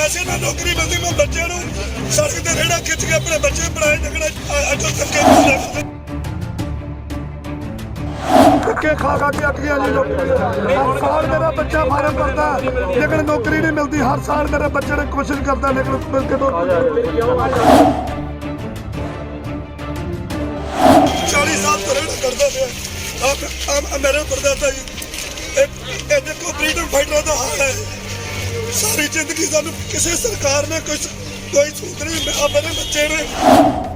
ਪੈਸੇ ਨਾਲ ਨੌਕਰੀ ਮਿਲਦੀ ਮੈਂ ਬੱਚਿਆਂ ਨੂੰ ਸੜਕ ਤੇ ਰੇੜਾ ਖਿੱਚ ਕੇ ਆਪਣੇ ਬੱਚੇ ਪੜਾਏ ਲੱਗਣਾ ਅੱਜ ਤੱਕੇ ਧੱਕੇ ਖਾ ਖਾ ਕੇ ਅੱਕ ਗਿਆ ਜੀ। ਨੌਕਰੀ ਹਰ ਸਾਲ ਮੇਰਾ ਬੱਚਾ ਫਾਰਮ ਭਰਦਾ ਲੇਕਿਨ ਨੌਕਰੀ ਨਹੀਂ ਮਿਲਦੀ। ਹਰ ਸਾਲ ਮੇਰੇ ਬੱਚੇ ਨੇ ਕੋਸ਼ਿਸ਼ ਕਰਦਾ ਲੇਕਿਨ ਮਿਲ ਕੇ ਤੋਂ 40 ਸਾਲ ਤੋਂ ਰੇੜਾ ਕਰਦਾ ਪਿਆ। ਆਪ ਮੇਰਾ ਪਰਦਾਦਾ ਜੀ। ਇਹ ਦੇਖੋ ਫਰੀडम ਫਾਈਟਰਾਂ ਦਾ ਹਾਲ ਹੈ। ਸਾਰੀ ਜ਼ਿੰਦਗੀ ਸਾਨੂੰ ਕਿਸੇ ਸਰਕਾਰ ਨੇ ਕੋਈ ਕੋਈ ਸੂਤ ਨਹੀਂ ਆਪਣੇ ਬੱਚੇ ਨੇ।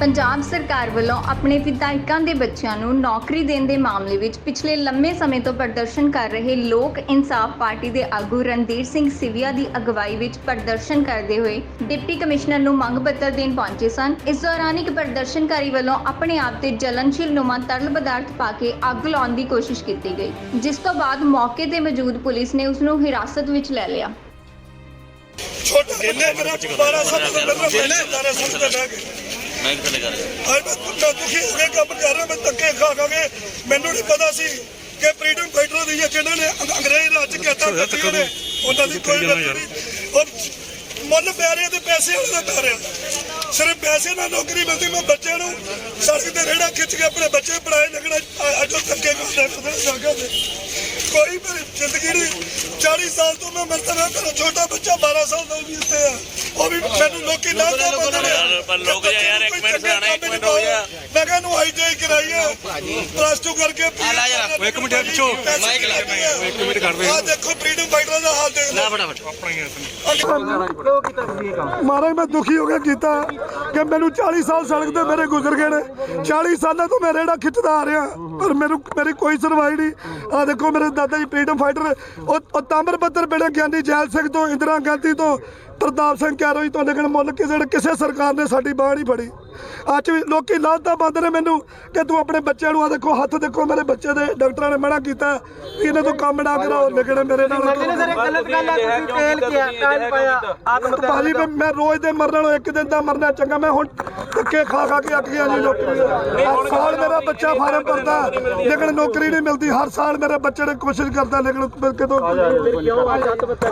ਪੰਜਾਬ ਸਰਕਾਰ ਵੱਲੋਂ ਆਪਣੇ ਵਿਧਾਇਕਾਂ ਦੇ ਬੱਚਿਆਂ ਨੂੰ ਨੌਕਰੀ ਦੇਣ ਦੇ ਮਾਮਲੇ ਵਿੱਚ ਪਿਛਲੇ ਲੰਮੇ ਸਮੇਂ ਤੋਂ ਪ੍ਰਦਰਸ਼ਨ ਕਰ ਰਹੇ ਲੋਕ ਇਨਸਾਫ ਪਾਰਟੀ ਦੇ ਆਗੂ ਰਣਧੀਰ ਸਿੰਘ ਸਿਵਿਆ ਦੀ ਅਗਵਾਈ ਵਿੱਚ ਪ੍ਰਦਰਸ਼ਨ ਕਰਦੇ ਹੋਏ ਡਿਪਟੀ ਕਮਿਸ਼ਨਰ ਨੂੰ ਮੰਗ ਪੱਤਰ ਦੇਣ ਪਹੁੰਚੇ ਸਨ। ਇਸ ਦੌਰਾਨ ਇੱਕ ਪ੍ਰਦਰਸ਼ਨਕਾਰੀ ਵੱਲੋਂ ਆਪਣੇ ਆਪ ਤੇ ਜਲਨਸ਼ੀਲ ਨੁਮਾ ਤਰਲ ਪਦਾਰਥ ਪਾ ਕੇ ਅੱਗ ਲਾਉਣ ਦੀ ਕੋਸ਼ਿਸ਼ ਕੀਤੀ ਗਈ ਜਿਸ ਤੋਂ ਬਾਅਦ ਮੌਕੇ ਤੇ ਮੌਜੂਦ ਪੁਲਿਸ ਨੇ ਉਸ ਨੂੰ ਹਿਰਾਸਤ ਵਿੱਚ ਲੈ ਲਿਆ। ਛੋਟਾ ਬੱਚਾ ਮੇਰਾ 12 ਸਾਲ ਦਾ ਮੇਰਾ ਬੱਚਾ 12 ਸਾਲ ਦਾ ਗਿਆ ਮੈਂ ਕਿੱਥੇ ਕਰ ਰਿਹਾ? ਅੱਜ ਮੈਂ ਮੈਂ ਦੁਖੀ ਹੋ ਕੇ ਕੰਮ ਕਰ ਰਿਹਾ ਮੈਂ ਧੱਕੇ ਖਾ ਖਾ ਕੇ ਮੈਨੂੰ ਨਹੀਂ ਪਤਾ ਸੀ ਕਿ ਫਰੀडम ਫਾਈਟਰ ਦੀ ਇਹ ਜਿਹਨਾਂ ਨੇ ਅੰਗ- ਅੰਗਰੇਜ਼ ਰਾਜ ਕੀਤਾ ਕੱਟੀਆਂ ਨੇ। ਉਹਨਾਂ ਦੀ ਕੋਈ ਨਹੀਂ। ਉਹ ਮੁੱਲ ਪੈ ਰਿਹਾ ਤੇ ਪੈਸੇ ਵਾਲੇ ਦਾ ਪੈ ਰਿਹਾ। ਸਿਰਫ ਪੈਸੇ ਨਾਲ ਨੌਕਰੀ ਮਿਲਦੀ ਮੈਂ ਬੱਚਿਆਂ ਨੂੰ ਸੜਕ ਤੇ ਰੇੜਾ ਖਿੱਚ ਕੇ ਆਪਣੇ ਬੱਚੇ ਪੜਾਏ ਲੱਗਣਾ ਅੱਜ ਧੱਕੇ ਕਰਦੇ ਫਿਰਦੇ ਸਾਗਾ ਦੇ ਕੋਈ ਮੇਰੀ ਜ਼ਿੰਦਗੀ ਨਹੀਂ 40 ਸਾਲ ਤੋਂ ਮੈਂ ਮਰਤਬਾ ਮੇਰਾ ਛੋਟਾ ਬੱਚਾ 12 ਸਾਲ ਦਾ ਵੀ ਉੱਤੇ ਆ। ਉਹ ਵੀ ਮੈਨੂੰ ਲੋਕੀ ਨਾ ਨੇ। ਯਾਰ, ਪਰ ਲੋਕ ਜਾ ਯਾਰ, ਇੱਕ ਮਿੰਟ ਸਿਆਣਾ, ਇੱਕ ਮਿੰਟ ਹੋ ਗਿਆ। ਮੈਂ ਕਿਹਾ ਨੂੰ ਆਈਟੀਆਈ ਕਰਾਈ ਹੈ ਪਲੱਸ 2 ਕਰਕੇ ਆ ਲੈ ਉਹ ਇੱਕ ਮਿੰਟ ਪਿੱਛੋਂ ਮਾਈਕ ਲਾ ਇੱਕ ਮਿੰਟ ਕਰ ਦੇ ਆ ਦੇਖੋ ਫਰੀडम ਫਾਈਟਰ ਦਾ ਹਾਲ ਦੇਖ ਲਓ ਫਟਾਫਟ। ਮਹਾਰਾਜ ਮੈਂ ਦੁਖੀ ਹੋ ਕੇ ਕੀਤਾ ਕਿ ਮੈਨੂੰ 40 ਸਾਲ ਸੜਕ ਤੇ ਮੇਰੇ ਗੁਜ਼ਰ ਗਏ ਨੇ। 40 ਸਾਲਾਂ ਤੋਂ ਮੈਂ ਰੇੜਾ ਖਿੱਚਦਾ ਆ ਰਿਹਾ ਪਰ ਮੈਨੂੰ ਮੇਰੀ ਕੋਈ ਸੁਣਵਾਈ ਨਹੀਂ। ਆ ਦੇਖੋ ਮੇਰੇ ਦਾਦਾ ਜੀ ਫਰੀडम ਫਾਈਟਰ ਉਹ ਤਾਮਰ ਪੱਤਰ ਬੇੜੇ ਗਾਂਧੀ ਜੈਲ ਸਿੰਘ ਤੋਂ, ਇੰਦਰਾ ਗਾਂਧੀ ਤੋਂ, ਪ੍ਰਤਾਪ ਸਿੰਘ ਕੈਰੋਈ ਤੋਂ ਲੇਕਿਨ ਮੁੱਲ ਕਿਸੇ ਕਿਸੇ ਸਰਕਾਰ ਨੇ ਸਾਡੀ ਬਾਹ ਨਹੀਂ ਫੜੀ। ਅੱਜ ਵੀ ਲੋਕੀ ਲਾਂਤਾ ਬੰਦ ਨੇ ਮੈਨੂੰ ਕਿ ਤੂੰ ਆਪਣੇ ਬੱਚਿਆਂ ਨੂੰ ਆ ਦੇਖੋ ਹੱਥ ਦੇਖੋ ਮੇਰੇ ਬੱਚੇ ਦੇ ਡਾਕਟਰਾਂ ਨੇ ਮਨਾ ਕੀਤਾ। ਵੀ ਇਹਨਾਂ ਤੋਂ ਕੰਮ ਨਾ ਕਰਾਓ ਲੇਕਿਨ ਮੇਰੇ ਨਾਲ। ਸਰ ਇਹ ਗਲਤ ਗੱਲ ਹੈ ਤੁਸੀਂ ਤੇਲ ਕਿਆ? ਕਾਲ ਪਾਇਆ। ਆਤਮ ਭਾਜੀ ਮੈਂ ਮੈਂ ਰੋਜ਼ ਦੇ ਮਰਨ ਨਾਲੋਂ ਇੱਕ ਦਿਨ ਦਾ ਮਰਨਾ ਚੰਗਾ। ਮੈਂ ਹੁਣ ਧੱਕੇ ਖਾ ਖਾ ਕੇ ਅੱਕ ਗਿਆ ਜੀ ਨੌਕਰੀ ਹਰ ਸਾਲ ਮੇਰਾ ਬੱਚਾ ਫਾਰਮ ਭਰਦਾ। ਲੇਕਿਨ ਨੌਕਰੀ ਨਹੀਂ ਮਿਲਦੀ। ਹਰ ਸਾਲ ਮੇਰੇ ਬੱਚੇ ਨੇ ਕੋਸ਼ਿਸ਼ ਕਰਦਾ ਲੇਕਿਨ ਮਿਲ ਕੇ ਤੋਂ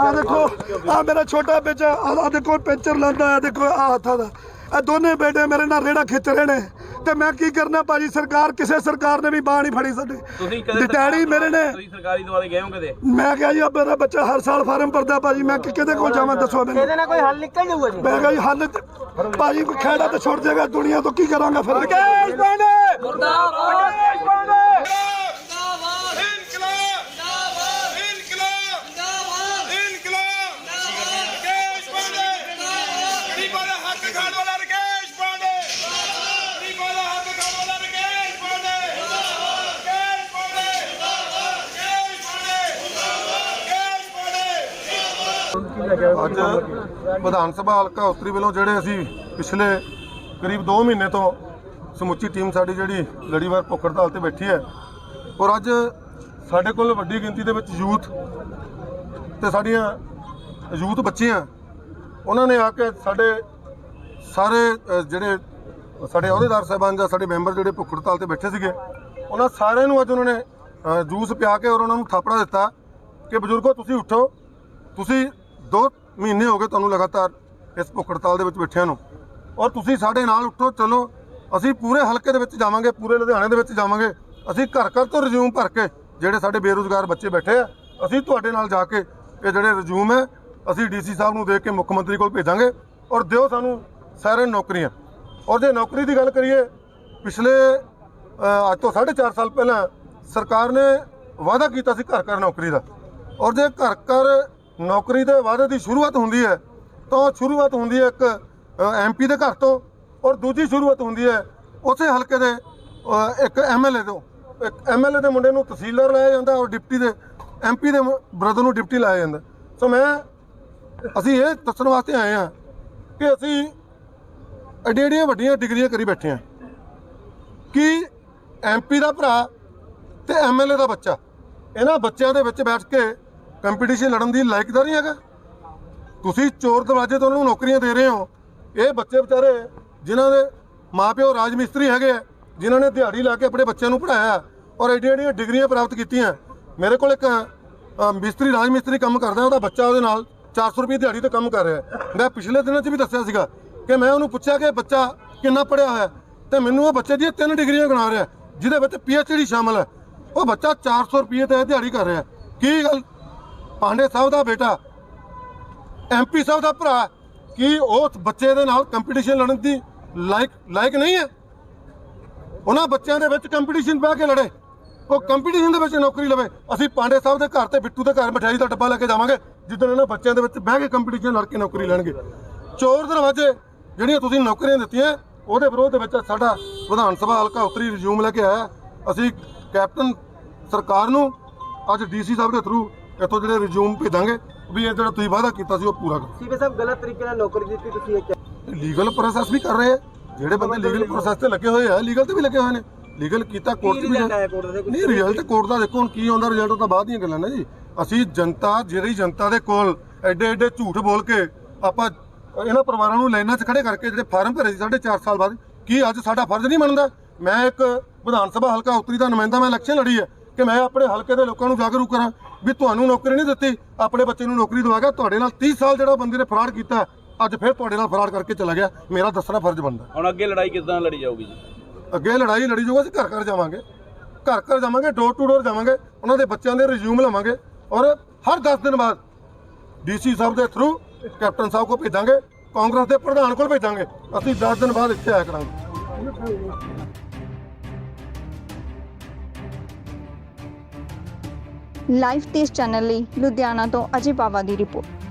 ਆ ਦੇਖੋ ਆ ਮੇਰਾ ਛੋਟਾ ਬੱਚਾ ਆ ਦੇਖੋ ਪੈਂਚਰ ਲਾਂਦਾ ਆ ਦੇਖੋ ਆ ਹੱਥਾਂ ਦਾ। ਇਹ ਦੋਨੇ ਬੇਟੇ ਮੇਰੇ ਨਾਲ ਰੇੜਾ ਖਿੱਚ ਰਹੇ ਨੇ। ਤੇ ਮੈਂ ਕੀ ਕਰਨਾ ਭਾਜੀ? ਸਰਕਾਰ ਕਿਸੇ ਸਰਕਾਰ ਨੇ ਵੀ ਬਾਹ ਨਹੀਂ ਫੜੀ ਸਾਡੀ। ਤੁਸੀਂ ਤੇ ਡੈਡੀ ਮੇਰੇ ਨੇ ਤੁਸੀਂ ਸਰਕਾਰੀ ਦੁਆਰੇ ਗਏ ਹੋ ਕਦੇ? ਮੈਂ ਕਿਹਾ ਜੀ ਆ ਮੇਰਾ ਬੱਚਾ ਹਰ ਸਾਲ ਫਾਰਮ ਭਰਦਾ ਭਾਜੀ। ਮੈਂ ਕਿ- ਕਿਹਦੇ ਕੋਲ ਜਾਵਾਂ ਦੱਸੋ ਮੈਨੂੰ। ਇਹਦੇ ਨਾਲ ਕੋਈ ਹੱਲ ਨਿਕਲ ਜਾਊਗਾ ਜੀ? ਮੈਂ ਕਿਹਾ ਜੀ ਹੱਲ ਤੇ- ਭਾਜੀ ਕੋਈ ਖੇੜਾ ਤੇ ਛੁੱਟ ਜਾਏਗਾ। ਦੁਨੀਆ ਤੋਂ ਕੀ ਕਰਾਂਗਾ ਫਿਰ? ਮੁਰਦਾਬਾਦ। ਅੱਜ ਵਿਧਾਨ ਸਭਾ ਹਲਕਾ ਉਤਰੀ ਵੱਲੋਂ ਜਿਹੜੇ ਅਸੀਂ ਪਿਛਲੇ ਕਰੀਬ 2 ਮਹੀਨੇ ਤੋਂ ਸਮੁੱਚੀ ਟੀਮ ਸਾਡੀ ਜਿਹੜੀ ਲੜੀਵਾਰ ਭੁੱਖ ਹੜਤਾਲ ਤੇ ਬੈਠੀ ਹੈ ਔਰ ਅੱਜ ਸਾਡੇ ਕੋਲ ਵੱਡੀ ਗਿਣਤੀ ਦੇ ਵਿੱਚ ਯੂਥ ਤੇ ਸਾਡੀਆਂ ਯੂਥ ਬੱਚੀਆਂ, ਉਹਨਾਂ ਨੇ ਆ ਕੇ ਸਾਡੇ ਸਾਰੇ ਜਿਹੜੇ ਸਾਡੇ ਅਹੁਦੇਦਾਰ ਸਾਹਿਬਾਨ ਜਾਂ ਸਾਡੇ ਮੈਂਬਰ ਜਿਹੜੇ ਭੁੱਖ ਹੜਤਾਲ ਤੇ ਬੈਠੇ ਸੀਗੇ, ਉਹਨਾਂ ਸਾਰਿਆਂ ਨੂੰ ਅੱਜ ਉਹਨਾਂ ਨੇ ਜੂਸ ਪਿਆ ਕੇ ਔਰ ਉਹਨਾਂ ਨੂੰ ਥਾਪੜਾ ਦਿੱਤਾ ਕਿ ਬਜ਼ੁਰਗੋ ਤੁਸੀਂ ਉੱਠੋ, ਤੁਸੀਂ ਦੋ ਮਹੀਨੇ ਹੋ ਗਏ ਤੁਹਾਨੂੰ ਲਗਾਤਾਰ ਇਸ ਭੁੱਖ ਹੜਤਾਲ ਦੇ ਵਿੱਚ ਬੈਠਿਆਂ ਨੂੰ। ਔਰ ਤੁਸੀਂ ਸਾਡੇ ਨਾਲ ਉੱਠੋ, ਚਲੋ। ਅਸੀਂ ਪੂਰੇ ਹਲਕੇ ਦੇ ਵਿੱਚ ਜਾਵਾਂਗੇ, ਪੂਰੇ ਲੁਧਿਆਣੇ ਦੇ ਵਿੱਚ ਜਾਵਾਂਗੇ। ਅਸੀਂ ਘਰ ਘਰ ਤੋਂ ਰਿਜ਼ਿਊਮ ਭਰ ਕੇ ਜਿਹੜੇ ਸਾਡੇ ਬੇਰੁਜ਼ਗਾਰ ਬੱਚੇ ਬੈਠੇ ਆ, ਅਸੀਂ ਤੁਹਾਡੇ ਨਾਲ ਜਾ ਕੇ ਇਹ ਜਿਹੜੇ ਰਿਜ਼ਿਊਮ ਹੈ ਅਸੀਂ ਡੀਸੀ ਸਾਹਿਬ ਨੂੰ ਦੇ ਕੇ ਮੁੱਖ ਮੰਤਰੀ ਕੋਲ ਭੇਜਾਂਗੇ। ਔਰ ਦਿਓ ਸਾਨੂੰ ਸਾਰਿਆਂ ਨੂੰ ਨੌਕਰੀਆਂ। ਔਰ ਜੇ ਨੌਕਰੀ ਦੀ ਗੱਲ ਕਰੀਏ, ਪਿਛਲੇ ਅੱਜ ਤੋਂ 4.5 ਸਾਲ ਪਹਿਲਾਂ ਸਰਕਾਰ ਨੇ ਵਾਅਦਾ ਕੀਤਾ ਸੀ ਘਰ ਘਰ ਨੌਕਰੀ ਦਾ। ਔਰ ਜੇ ਘਰ ਘਰ ਨੌਕਰੀ ਦੇ ਵਾਅਦੇ ਦੀ ਸ਼ੁਰੂਆਤ ਹੁੰਦੀ ਹੈ ਤਾਂ ਸ਼ੁਰੂਆਤ ਹੁੰਦੀ ਹੈ ਇੱਕ ਐਮਪੀ ਦੇ ਘਰ ਤੋਂ ਔਰ ਦੂਜੀ ਸ਼ੁਰੂਆਤ ਹੁੰਦੀ ਹੈ ਉਸੇ ਹਲਕੇ ਦੇ ਅ, ਇੱਕ ਐਮਐਲਏ ਤੋਂ। ਇੱਕ ਐਮਐਲਏ ਦੇ ਮੁੰਡੇ ਨੂੰ ਤਹਿਸੀਲਦਾਰ ਲਾਇਆ ਜਾਂਦਾ ਔਰ ਡਿਪਟੀ ਦੇ ਐਮਪੀ ਦੇ ਬ੍ਰਦਰ ਨੂੰ ਡਿਪਟੀ ਲਾਇਆ ਜਾਂਦਾ। ਸੋ ਮੈਂ ਅਸੀਂ ਇਹ ਦੱਸਣ ਵਾਸਤੇ ਆਏ ਹਾਂ ਕਿ ਅਸੀਂ ਐਡੀਆਂ ਐਡੀਆਂ ਵੱਡੀਆਂ ਡਿਗਰੀਆਂ ਕਰੀ ਬੈਠੇ ਹਾਂ। ਕਿ ਐਮਪੀ ਦਾ ਭਰਾ ਤੇ ਐਮਐਲਏ ਦਾ ਬੱਚਾ ਇਹਨਾਂ ਬੱਚਿਆਂ ਦੇ ਵਿੱਚ ਬੈਠ ਕੇ ਕੰਪੀਟੀਸ਼ਨ ਲੜਨ ਦੀ ਲਾਇਕ ਦਾ ਨਹੀਂ ਹੈਗਾ। ਤੁਸੀਂ ਚੋਰ ਦਰਵਾਜ਼ੇ ਤੋਂ ਉਹਨਾਂ ਨੂੰ ਨੌਕਰੀਆਂ ਦੇ ਰਹੇ ਹੋ। ਇਹ ਬੱਚੇ ਵਿਚਾਰੇ ਜਿਨ੍ਹਾਂ ਦੇ ਮਾਪਿਓ ਰਾਜ ਮਿਸਤਰੀ ਹੈਗੇ ਆ, ਜਿਨ੍ਹਾਂ ਨੇ ਦਿਹਾੜੀ ਲਾ ਕੇ ਆਪਣੇ ਬੱਚਿਆਂ ਨੂੰ ਪੜ੍ਹਾਇਆ ਔਰ ਐਡੀਆਂ ਐਡੀਆਂ ਡਿਗਰੀਆਂ ਪ੍ਰਾਪਤ ਕੀਤੀਆਂ ਮੇਰੇ ਕੋਲ ਇੱਕ ਮਿਸਤਰੀ ਰਾਜ ਮਿਸਤਰੀ ਕੰਮ ਕਰਦਾ ਉਹਦਾ ਬੱਚਾ ਉਹਦੇ ਨਾਲ 400 ਰੁਪਏ ਦਿਹਾੜੀ ਤੇ ਕੰਮ ਕਰ ਰਿਹਾ ਮੈਂ ਪਿਛਲੇ ਦਿਨਾਂ 'ਚ ਵੀ ਦੱਸਿਆ ਸੀਗਾ ਕਿ ਮੈਂ ਉਹਨੂੰ ਪੁੱਛਿਆ ਕਿ ਬੱਚਾ ਕਿੰਨਾ ਪੜਿਆ ਹੋਇਆ ਹੈ? ਤੇ ਮੈਨੂੰ ਉਹ ਬੱਚੇ ਦੀਆਂ ਤਿੰਨ ਡਿਗਰੀਆਂ ਗਿਣਾ ਰਿਹਾ ਜਿਹਦੇ ਵਿੱਚ ਡੀ ਸ਼ਾਮਲ ਹੈ। ਉਹ ਬੱਚਾ 400 ਰੁਪਏ ਤੇ ਦਿਹਾੜੀ ਕਰ ਰਿਹਾ ਕੀ ਗੱਲ? ਪਾਂਡੇ ਸਾਹਿਬ ਦਾ ਬੇਟਾ। ਐਮਪੀ ਸਾਹਿਬ ਦਾ ਭਰਾ ਕੀ ਉਸ ਬੱਚੇ ਦੇ ਨਾਲ ਕੰਪੀਟੀਸ਼ਨ ਲੜਨ ਦੀ ਲਾਇਕ ਲਾਇਕ ਨਹੀਂ ਹੈ? ਉਹਨਾਂ ਬੱਚਿਆਂ ਦੇ ਵਿੱਚ ਕੰਪੀਟੀਸ਼ਨ ਬਹਿ ਕੇ ਲੜੇ। ਉਹ ਕੰਪੀਟੀਸ਼ਨ ਦੇ ਵਿੱਚ ਨੌਕਰੀ ਲਵੇ। ਅਸੀਂ ਪਾਂਡੇ ਸਾਹਿਬ ਦੇ ਘਰ ਤੇ ਬਿੱਟੂ ਦੇ ਘਰ ਮਠਿਆਈ ਦਾ ਡੱਬਾ ਲੈ ਕੇ ਜਾਵਾਂਗੇ। ਜਿੱਦਣ ਇਹਨਾਂ ਬੱਚਿਆਂ ਦੇ ਵਿੱਚ ਬਹਿ ਕੇ ਕੰਪੀਟੀਸ਼ਨ ਲੜ ਕੇ ਨੌਕਰੀ ਲੈਣਗੇ। ਚੋਰ ਦਰਵਾਜ਼ੇ ਜਿਹੜੀਆਂ ਤੁਸੀਂ ਨੌਕਰੀਆਂ ਦਿੱਤੀਆਂ, ਉਹਦੇ ਵਿਰੋਧ ਦੇ ਵਿੱਚ ਸਾਡਾ ਵਿਧਾਨ ਸਭਾ ਹਲਕਾ ਉੱਤਰੀ ਰਿਜ਼ਿਊਮ ਲੈ ਕੇ ਆਇਆ। ਅਸੀਂ ਕੈਪਟਨ ਸਰਕਾਰ ਨੂੰ, ਅੱਜ ਡੀਸੀ ਸਾਹਿਬ ਦੇ ਥਰੂ ਇੱਥੋਂ ਜਿਹੜੇ ਰਿਜ਼ਿਊਮ ਭੇਜਾਂਗੇ ਵੀ ਇਹ ਜਿਹੜਾ ਤੁਸੀਂ ਵਾਅਦਾ ਕੀਤਾ ਸੀ ਉਹ ਪੂਰਾ ਕਰੋ। ਸੀਪੀ ਸਾਹਿਬ ਗਲਤ ਤਰੀਕੇ ਨਾਲ ਨੌਕਰੀ ਦਿੱਤੀ ਤੁਸੀਂ ਇਹ ਲੀਗਲ ਪ੍ਰੋਸੈਸ ਵੀ ਕਰ ਰਹੇ ਆ। ਜਿਹੜੇ ਬੰਦੇ ਲੀਗਲ ਪ੍ਰੋਸੈਸ ਤੇ ਲੱਗੇ ਹੋਏ ਆ ਲੀਗਲ ਤੇ ਵੀ ਲੱਗੇ ਹੋਏ ਨੇ। ਲੀਗਲ ਕੀਤਾ ਕੋਰਟ ਵੀ ਨਹੀਂ ਰਿਜ਼ਲਟ ਕੋਰਟ ਦਾ ਦੇਖੋ ਹੁਣ ਕੀ ਆਉਂਦਾ ਰਿਜ਼ਲਟ ਤਾਂ ਬਾਅਦ ਦੀਆਂ ਗੱਲਾਂ ਨੇ ਜੀ। ਅਸੀਂ ਜਨਤਾ ਜਿਹੜੀ ਜਨਤਾ ਦੇ ਕੋਲ ਐਡੇ ਐਡੇ ਝੂਠ ਬੋਲ ਕੇ ਆਪਾਂ ਇਹਨਾਂ ਪਰਿਵਾਰਾਂ ਨੂੰ ਲਾਈਨਾਂ 'ਚ ਖੜੇ ਕਰਕੇ ਜਿਹੜੇ ਫਾਰਮ ਭਰੇ ਸੀ ਸਾਢੇ ਚਾਰ ਸਾਲ ਬਾਅਦ ਕੀ ਅੱਜ ਸਾਡਾ ਫਰਜ਼ ਨਹੀਂ ਬਣਦਾ ਮੈਂ ਇੱਕ ਵਿਧਾਨ ਸਭਾ ਹਲਕਾ ਉੱਤਰੀ ਦਾ ਨੁਮਾਇੰਦਾ ਮੈਂ ਇਲੈਕਸ਼ਨ ਲੜੀ ਹੈ। ਕਿ ਮੈਂ ਆਪਣੇ ਹਲਕੇ ਦੇ ਲੋਕਾਂ ਨੂੰ ਜਾਗਰੂਕ ਕਰਾਂ ਵੀ ਤੁਹਾਨੂੰ ਨੌਕਰੀ ਨਹੀਂ ਦਿੱਤੀ ਆਪਣੇ ਬੱਚੇ ਨੂੰ ਨੌਕਰੀ ਦਵਾਗਾ ਤੁਹਾਡੇ ਨਾਲ 30 ਸਾਲ ਜਿਹੜਾ ਬੰਦੇ ਨੇ ਫਰਾਡ ਕੀਤਾ ਅੱਜ ਫਿਰ ਤੁਹਾਡੇ ਨਾਲ ਫਰਾਡ ਕਰਕੇ ਚਲਾ ਗਿਆ ਮੇਰਾ ਦੱਸਣਾ ਫਰਜ਼ ਬਣਦਾ। ਹੁਣ ਅੱਗੇ ਲੜਾਈ ਕਿੱਦਾਂ ਲੜੀ ਜਾਊਗੀ ਜੀ? ਅੱਗੇ ਲੜਾਈ ਲੜੀ ਜਾਊਗਾ ਅਸੀਂ ਘਰ ਘਰ ਜਾਵਾਂਗੇ। ਘਰ ਘਰ ਜਾਵਾਂਗੇ ਡੋਰ ਟੂ ਡੋਰ ਜਾਵਾਂਗੇ ਉਹਨਾਂ ਦੇ ਬੱਚਿਆਂ ਦੇ ਰਿਜ਼ਿਊਮ ਲਵਾਂਗੇ ਔਰ ਹਰ 10 ਦਿਨ ਬਾਅਦ ਡੀਸੀ ਸਾਹਿਬ ਦੇ ਥਰੂ ਕੈਪਟਨ ਸਾਹਿਬ ਕੋਲ ਭੇਜਾਂਗੇ ਕਾਂਗਰਸ ਦੇ ਪ੍ਰਧਾਨ ਕੋਲ ਭੇਜਾਂਗੇ ਅਸੀਂ 10 ਦਿਨ ਬਾਅਦ ਇੱਥੇ ਆਇਆ ਕਰਾਂਗੇ। ਲਾਈਵ ਤੇਜ਼ ਚੈਨਲ ਲਈ ਲੁਧਿਆਣਾ ਤੋਂ ਅਜੇ ਬਾਵਾ ਦੀ ਰਿਪੋਰਟ।